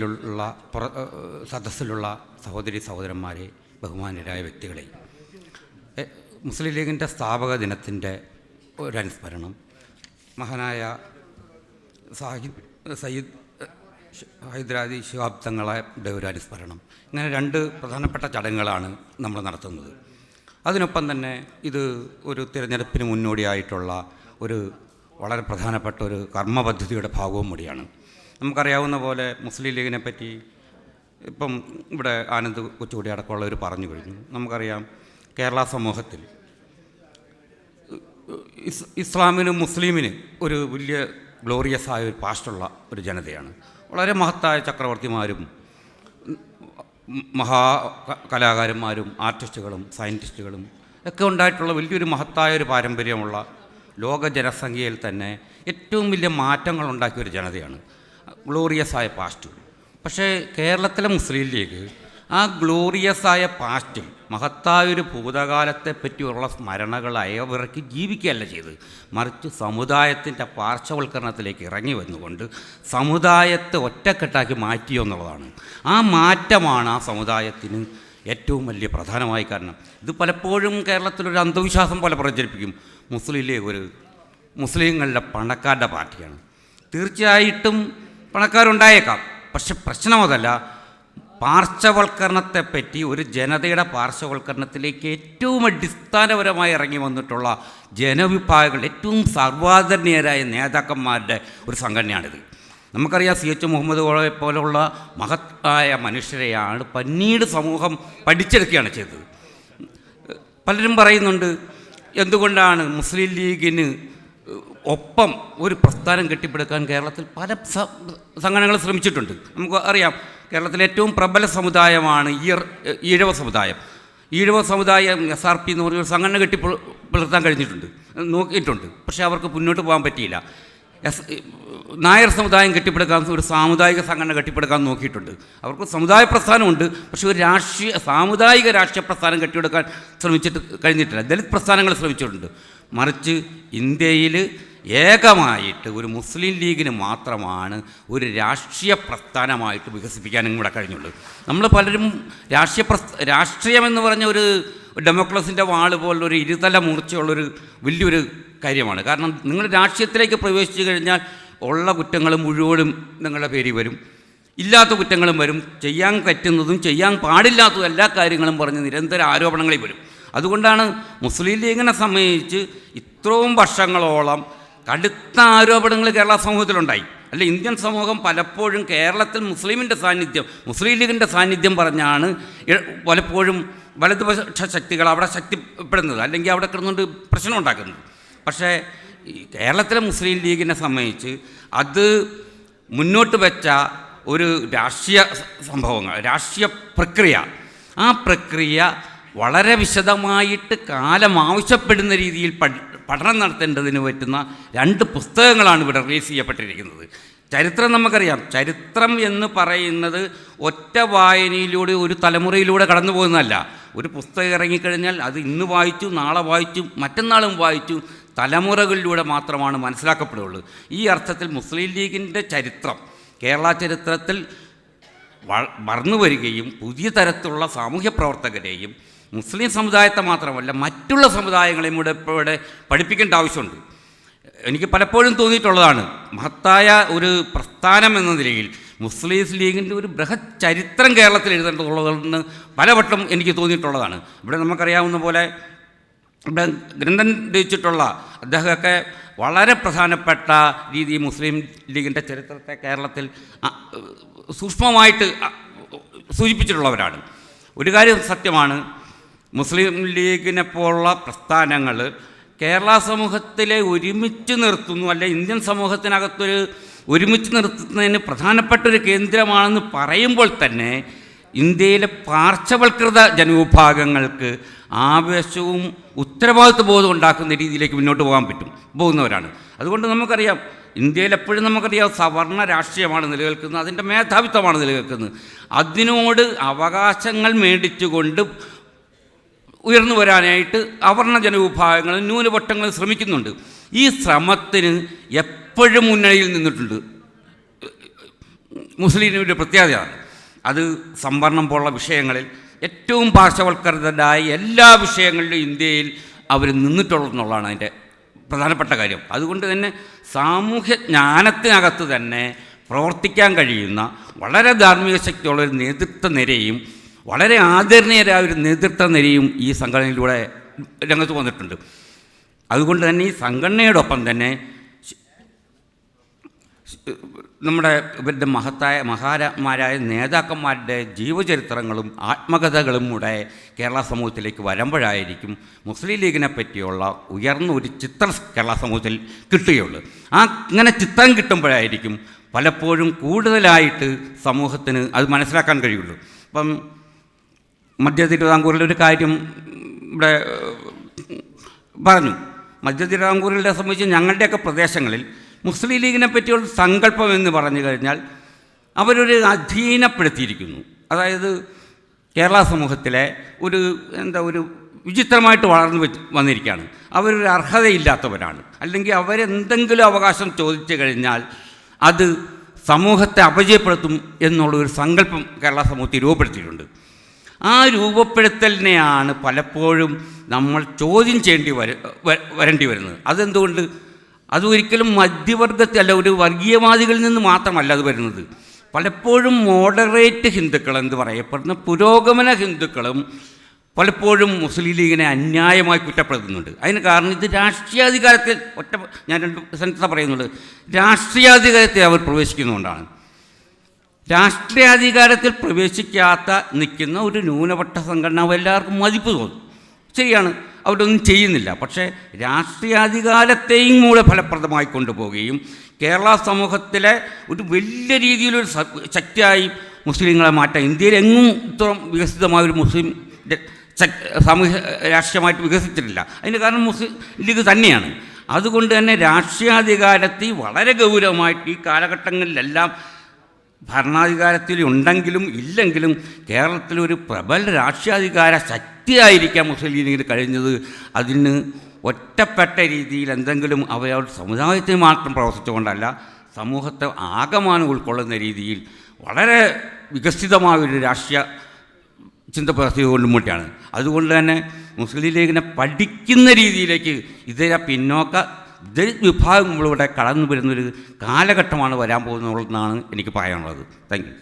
ിലുള്ള സദസ്സിലുള്ള സഹോദരി സഹോദരന്മാരെ ബഹുമാനരായ വ്യക്തികളെ. മുസ്ലിം ലീഗിന്റെ സ്ഥാപക ദിനത്തിന്റെ ഒരനുസ്മരണം. മഹാനായ സാഹിദ് സയ്യിദ് ഹൈദരാദി തങ്ങളുടെ ഒരു അനുസ്മരണം ഇങ്ങനെ രണ്ട് പ്രധാനപ്പെട്ട ചടങ്ങുകളാണ് നമ്മൾ നടത്തുന്നത്. അതിനൊപ്പം തന്നെ ഇത് ഒരു തിരഞ്ഞെടുപ്പിന് മുന്നോടിയായിട്ടുള്ള ഒരു വളരെ പ്രധാനപ്പെട്ട ഒരു കർമ്മ പദ്ധതിയുടെ ഭാഗവും കൂടിയാണ്. നമുക്കറിയാവുന്ന പോലെ മുസ്ലിം ലീഗിനെ പറ്റി ഇപ്പം ഇവിടെ ആനന്ദ് കൊച്ചുകൂടി അടക്കമുള്ളവർ പറഞ്ഞു കഴിഞ്ഞു. നമുക്കറിയാം കേരള സമൂഹത്തിൽ ഇസ് ഇസ്ലാമിനും മുസ്ലിമിന് ഒരു വലിയ ഗ്ലോറിയസ് ആയ ഒരു പാസ്റ്റുള്ള ഒരു ജനതയാണ്. വളരെ മഹത്തായ ചക്രവർത്തിമാരും മഹാ കലാകാരന്മാരും ആർട്ടിസ്റ്റുകളും സയന്റിസ്റ്റുകളും ഒക്കെ ഉണ്ടായിട്ടുള്ള വലിയൊരു മഹത്തായ ഒരു പാരമ്പര്യമുള്ള ലോക ജനസംഖ്യയിൽ തന്നെ ഏറ്റവും വലിയ മാറ്റങ്ങൾ ഉണ്ടാക്കിയ ഒരു ജനതയാണ്. ഗ്ലോറിയസ് ആയ പാസ്റ്റ് പക്ഷേ കേരളത്തിലെ മുസ്ലിം ലീഗ് ആ ഗ്ലോറിയസ് ആയ പാസ്റ്റും മഹത്തായ ഒരു ഭൂതകാലത്തെ പറ്റിയുള്ള സ്മരണകൾ അയവിറക്കി ജീവിക്കുകയല്ല ചെയ്ത് മറിച്ച് സമുദായത്തിന്റെ പാർശ്വവൽക്കരണത്തിലേക്ക് ഇറങ്ങി വന്നുകൊണ്ട് സമുദായത്തെ ഒറ്റക്കെട്ടാക്കി മാറ്റിയോ എന്നുള്ളതാണ്. ആ മാറ്റമാണ് ആ സമുദായത്തിന് ഏറ്റവും വലിയ പ്രധാനമായ കാരണം. ഇത് പലപ്പോഴും കേരളത്തിലൊരു അന്ധവിശ്വാസം പോലെ പ്രചരിപ്പിക്കും. മുസ്ലിം ലീഗ് ഒരു മുസ്ലിങ്ങളുടെ പണക്കാരുടെ പാർട്ടിയാണ്. തീർച്ചയായിട്ടും പണക്കാരുണ്ടായേക്കാം. പക്ഷെ പ്രശ്നം അതല്ല പാർശ്വവൽക്കരണത്തെപ്പറ്റി ഒരു ജനതയുടെ പാർശ്വവൽക്കരണത്തിലേക്ക് ഏറ്റവും അടിസ്ഥാനപരമായി ഇറങ്ങി വന്നിട്ടുള്ള ജനവിഭാഗങ്ങൾ ഏറ്റവും സർവാദരണീയരായ നേതാക്കന്മാരുടെ ഒരു സംഘടനയാണിത്. നമുക്കറിയാം സി എച്ച് മുഹമ്മദ് കോളയെ പോലുള്ള മഹത്തായ മനുഷ്യരെയാണ് പിന്നീട് സമൂഹം പഠിച്ചെടുക്കുകയാണ് ചെയ്തത്. പലരും പറയുന്നുണ്ട് എന്തുകൊണ്ടാണ് മുസ്ലിം ലീഗിന് ഒപ്പം ഒരു പ്രസ്ഥാനം കെട്ടിപ്പടുക്കാൻ കേരളത്തിൽ പല സംഘടനകൾ ശ്രമിച്ചിട്ടുണ്ട്. നമുക്ക് അറിയാം കേരളത്തിലെ ഏറ്റവും പ്രബല സമുദായമാണ് ഈർ ഈഴവ സമുദായം. ഈഴവ സമുദായം എസ് ആർ പി എന്ന് പറഞ്ഞൊരു സംഘടന സംഘടന കെട്ടിപ്പുലർത്താൻ കഴിഞ്ഞിട്ടുണ്ട് നോക്കിയിട്ടുണ്ട്. പക്ഷേ അവർക്ക് മുന്നോട്ട് പോകാൻ പറ്റിയില്ല. എസ് നായർ സമുദായം കെട്ടിപ്പടുക്കാൻ ഒരു സാമുദായിക സംഘടന കെട്ടിപ്പടുക്കാൻ നോക്കിയിട്ടുണ്ട്. അവർക്ക് സമുദായ പ്രസ്ഥാനമുണ്ട്. പക്ഷേ ഒരു രാഷ്ട്രീയ സാമുദായിക രാഷ്ട്രീയ പ്രസ്ഥാനം കെട്ടിയെടുക്കാൻ ശ്രമിച്ചിട്ട് കഴിഞ്ഞിട്ടില്ല. ദലിത് പ്രസ്ഥാനങ്ങൾ ശ്രമിച്ചിട്ടുണ്ട്. മറിച്ച് ഇന്ത്യയിൽ ഏകമായിട്ട് ഒരു മുസ്ലിം ലീഗിന് മാത്രമാണ് ഒരു രാഷ്ട്രീയ പ്രസ്ഥാനമായിട്ട് വികസിപ്പിക്കാനും ഇവിടെ കഴിഞ്ഞുള്ളൂ. നമ്മൾ പലരും രാഷ്ട്രീയ പ്രസ് രാഷ്ട്രീയമെന്ന് പറഞ്ഞ ഒരു ഡെമോക്രസിന്റെ വാൾ പോലുള്ളൊരു ഇരുതല മൂർച്ചയുള്ളൊരു വലിയൊരു കാര്യമാണ്. കാരണം നിങ്ങൾ രാഷ്ട്രീയത്തിലേക്ക് പ്രവേശിച്ചു കഴിഞ്ഞാൽ ഉള്ള കുറ്റങ്ങൾ മുഴുവനും നിങ്ങളുടെ പേരിൽ വരും. ഇല്ലാത്ത കുറ്റങ്ങളും വരും. ചെയ്യാൻ പറ്റുന്നതും ചെയ്യാൻ പാടില്ലാത്തതും എല്ലാ കാര്യങ്ങളും പറഞ്ഞ് നിരന്തര ആരോപണങ്ങളിൽ വരും. അതുകൊണ്ടാണ് മുസ്ലിം ലീഗിനെ സംബന്ധിച്ച് ഇത്രയും വർഷങ്ങളോളം കടുത്ത ആരോപണങ്ങൾ കേരള സമൂഹത്തിലുണ്ടായി. അല്ല ഇന്ത്യൻ സമൂഹം പലപ്പോഴും കേരളത്തിൽ മുസ്ലിമിന്റെ സാന്നിധ്യം മുസ്ലിം ലീഗിന്റെ സാന്നിധ്യം പറഞ്ഞാണ് പലപ്പോഴും വലതുപക്ഷ ശക്തികൾ അവിടെ ശക്തിപ്പെടുന്നത് അല്ലെങ്കിൽ അവിടെ കിടന്നുകൊണ്ട് പ്രശ്നം ഉണ്ടാക്കുന്നത്. പക്ഷേ കേരളത്തിലെ മുസ്ലിം ലീഗിനെ സംബന്ധിച്ച് അത് മുന്നോട്ട് വെച്ച ഒരു രാഷ്ട്രീയ സംഭവങ്ങൾ രാഷ്ട്രീയ പ്രക്രിയ ആ പ്രക്രിയ വളരെ വിശദമായിട്ട് കാലം ആവശ്യപ്പെടുന്ന രീതിയിൽ പഠനം നടത്തേണ്ടതിന് പറ്റുന്ന രണ്ട് പുസ്തകങ്ങളാണ് ഇവിടെ റിലീസ് ചെയ്യപ്പെട്ടിരിക്കുന്നത്. ചരിത്രം നമുക്കറിയാം. ചരിത്രം എന്ന് പറയുന്നത് ഒറ്റ വായനയിലൂടെ ഒരു തലമുറയിലൂടെ കടന്നു പോകുന്നതല്ല. ഒരു പുസ്തകം ഇറങ്ങിക്കഴിഞ്ഞാൽ അത് ഇന്ന് വായിച്ചു നാളെ വായിച്ചു മറ്റന്നാളും വായിച്ചു തലമുറകളിലൂടെ മാത്രമാണ് മനസ്സിലാക്കപ്പെടുകയുള്ളൂ ഈ അർത്ഥത്തിൽ മുസ്ലിം ലീഗിന്റെ ചരിത്രം കേരള ചരിത്രത്തിൽ വളർന്നു വരികയും പുതിയ തരത്തിലുള്ള സാമൂഹ്യ പ്രവർത്തകരെയും മുസ്ലിം സമുദായത്തെ മാത്രമല്ല മറ്റുള്ള സമുദായങ്ങളെയും കൂടെ ഇവിടെ പഠിപ്പിക്കേണ്ട ആവശ്യമുണ്ട്. എനിക്ക് പലപ്പോഴും തോന്നിയിട്ടുള്ളതാണ് മഹത്തായ ഒരു പ്രസ്ഥാനം എന്ന നിലയിൽ മുസ്ലിം ലീഗിന്റെ ഒരു ബൃഹത് ചരിത്രം കേരളത്തിൽ എഴുതേണ്ടതുള്ളതെന്ന് പലവട്ടം എനിക്ക് തോന്നിയിട്ടുള്ളതാണ്. ഇവിടെ നമുക്കറിയാവുന്ന പോലെ ഇവിടെ ഗ്രന്ഥം രചിച്ചിട്ടുള്ള അദ്ദേഹമൊക്കെ വളരെ പ്രധാനപ്പെട്ട രീതി മുസ്ലിം ലീഗിന്റെ ചരിത്രത്തെ കേരളത്തിൽ സൂക്ഷ്മമായിട്ട് സൂചിപ്പിച്ചിട്ടുള്ളവരാണ്. ഒരു കാര്യം സത്യമാണ് മുസ്ലിം ലീഗിനെ പോലുള്ള പ്രസ്ഥാനങ്ങൾ കേരള സമൂഹത്തിലെ ഒരുമിച്ച് നിർത്തുന്നു അല്ലെ ഇന്ത്യൻ സമൂഹത്തിനകത്തൊരു ഒരുമിച്ച് നിർത്തുന്നതിന് പ്രധാനപ്പെട്ട ഒരു കേന്ദ്രമാണെന്ന് പറയുമ്പോൾ തന്നെ ഇന്ത്യയിലെ പാർശ്വവൽകൃത ജനവിഭാഗങ്ങൾക്ക് ആവേശവും ഉത്തരവാദിത്വ ബോധം ഉണ്ടാക്കുന്ന രീതിയിലേക്ക് മുന്നോട്ട് പോകാൻ പറ്റും പോകുന്നവരാണ്. അതുകൊണ്ട് നമുക്കറിയാം ഇന്ത്യയിൽ എപ്പോഴും നമുക്കറിയാം സവർണ രാഷ്ട്രീയമാണ് നിലനിൽക്കുന്നത് അതിന്റെ മേധാവിത്വമാണ് നിലനിൽക്കുന്നത്. അതിനോട് അവകാശങ്ങൾ മേടിച്ചുകൊണ്ട് ഉയർന്നു വരാനായിട്ട് അവർണ ജനവിഭാഗങ്ങൾ ന്യൂനപക്ഷങ്ങൾ ശ്രമിക്കുന്നുണ്ട്. ഈ ശ്രമത്തിന് എപ്പോഴും മുന്നണിയിൽ നിന്നിട്ടുണ്ട്. മുസ്ലിം ലീഗിന്റെ പ്രത്യേകതയാണ് അത് സംവരണം പോലുള്ള വിഷയങ്ങളിൽ ഏറ്റവും പാർശ്വവൽക്കൃതരായ എല്ലാ വിഷയങ്ങളിലും ഇന്ത്യയിൽ അവർ നിന്നിട്ടുള്ളതെന്നുള്ളതാണ് അതിന്റെ പ്രധാനപ്പെട്ട കാര്യം. അതുകൊണ്ട് തന്നെ സാമൂഹ്യ ജ്ഞാനത്തിനകത്ത് തന്നെ പ്രവർത്തിക്കാൻ കഴിയുന്ന വളരെ ധാർമ്മിക ശക്തിയുള്ള ഒരു നേതൃത്വ നിരയും വളരെ ആദരണീയരായ ഒരു നേതൃത്വ നിരയും ഈ സംഘടനയിലൂടെ രംഗത്ത് വന്നിട്ടുണ്ട്. അതുകൊണ്ട് തന്നെ ഈ സംഘടനയോടൊപ്പം തന്നെ നമ്മുടെ ഇവരുടെ മഹത്തായ മഹാരന്മാരായ നേതാക്കന്മാരുടെ ജീവചരിത്രങ്ങളും ആത്മകഥകളും കൂടെ കേരള സമൂഹത്തിലേക്ക് വരുമ്പോഴായിരിക്കും മുസ്ലിം ലീഗിനെ പറ്റിയുള്ള ഉയർന്ന ഒരു ചിത്രം കേരള സമൂഹത്തിൽ കിട്ടുകയുള്ളൂ. ആ ഇങ്ങനെ ചിത്രം കിട്ടുമ്പോഴായിരിക്കും പലപ്പോഴും കൂടുതലായിട്ട് സമൂഹത്തിന് അത് മനസ്സിലാക്കാൻ കഴിയുള്ളൂ. അപ്പം മധ്യ തിരുവിതാംകൂറിലെ ഒരു കാര്യം ഇവിടെ പറഞ്ഞു. മധ്യ തിരുവിതാംകൂറിലെ സംബന്ധിച്ച് ഞങ്ങളുടെയൊക്കെ പ്രദേശങ്ങളിൽ മുസ്ലിം ലീഗിനെ പറ്റിയുള്ള സങ്കല്പം എന്ന് പറഞ്ഞു കഴിഞ്ഞാൽ അവരൊരു അധീനപ്പെടുത്തിയിരിക്കുന്നു. അതായത് കേരള സമൂഹത്തിലെ ഒരു എന്താ ഒരു വിചിത്രമായിട്ട് വളർന്നു വന്നിരിക്കുകയാണ്. അവരൊരു അർഹതയില്ലാത്തവരാണ്. അല്ലെങ്കിൽ അവരെന്തെങ്കിലും അവകാശം ചോദിച്ചു കഴിഞ്ഞാൽ അത് സമൂഹത്തെ അപജയപ്പെടുത്തും എന്നുള്ളൊരു സങ്കല്പം കേരള സമൂഹത്തിൽ രൂപപ്പെടുത്തിയിട്ടുണ്ട്. ആ രൂപപ്പെടുത്തലിനെയാണ് പലപ്പോഴും നമ്മൾ ചോദ്യം ചെയ്യേണ്ടി വര വരേണ്ടി വരുന്നത്. അതെന്തുകൊണ്ട്? അത് ഒരിക്കലും മധ്യവർഗത്തിൽ അല്ല ഒരു വർഗീയവാദികളിൽ നിന്ന് മാത്രമല്ല അത് വരുന്നത്. പലപ്പോഴും മോഡറേറ്റ് ഹിന്ദുക്കൾ എന്ന് പറയപ്പെടുന്ന പുരോഗമന ഹിന്ദുക്കളും പലപ്പോഴും മുസ്ലിം ലീഗിനെ അന്യായമായി കുറ്റപ്പെടുത്തുന്നുണ്ട്. അതിന് കാരണം ഇത് രാഷ്ട്രീയാധികാരത്തിൽ ഒറ്റ ഞാൻ രണ്ട് സെൻസ പറയുന്നുണ്ട്. രാഷ്ട്രീയാധികാരത്തെ അവർ പ്രവേശിക്കുന്നതുകൊണ്ടാണ്. രാഷ്ട്രീയാധികാരത്തിൽ പ്രവേശിക്കാത്ത നിൽക്കുന്ന ഒരു ന്യൂനപക്ഷ സംഘടന എല്ലാവർക്കും മതിപ്പ് തോന്നും. ശരിയാണ്. അവരൊന്നും ചെയ്യുന്നില്ല. പക്ഷേ രാഷ്ട്രീയാധികാരത്തെയും കൂടെ ഫലപ്രദമായി കൊണ്ടുപോവുകയും കേരള സമൂഹത്തിലെ ഒരു വലിയ രീതിയിലൊരു ശക്തിയായി മുസ്ലിങ്ങളെ മാറ്റാൻ ഇന്ത്യയിൽ എങ്ങും ഇത്രയും വികസിതമായ ഒരു മുസ്ലിം സാമൂഹ്യ രാഷ്ട്രീയമായിട്ട് വികസിച്ചിട്ടില്ല. അതിന് കാരണം മുസ്ലിം ലീഗ് തന്നെയാണ്. അതുകൊണ്ട് തന്നെ രാഷ്ട്രീയാധികാരത്തെ വളരെ ഗൗരവമായിട്ട് ഈ കാലഘട്ടങ്ങളിലെല്ലാം ഭരണാധികാരത്തിൽ ഉണ്ടെങ്കിലും ഇല്ലെങ്കിലും കേരളത്തിലൊരു പ്രബല രാഷ്ട്രീയാധികാര ശക്തിയായിരിക്കാം മുസ്ലിം ലീഗിന് കഴിഞ്ഞത്. അതിന് ഒറ്റപ്പെട്ട രീതിയിൽ എന്തെങ്കിലും അവയവ സമുദായത്തിന് മാത്രം പ്രവർത്തിച്ചുകൊണ്ടല്ല സമൂഹത്തെ ആകമാനം ഉൾക്കൊള്ളുന്ന രീതിയിൽ വളരെ വികസിതമായ ഒരു രാഷ്ട്രീയ ചിന്ത പ്രവർത്തിക്കൊണ്ടും കൂട്ടിയാണ് അതുകൊണ്ട് തന്നെ മുസ്ലിം ലീഗിനെ പഠിക്കുന്ന രീതിയിലേക്ക് ഇതര പിന്നോക്ക ഇതര വിഭാഗങ്ങളിലൂടെ കടന്നു വരുന്നൊരു കാലഘട്ടമാണ് വരാൻ പോകുന്നതെന്നാണ് എനിക്ക് പറയാനുള്ളത്. Thank you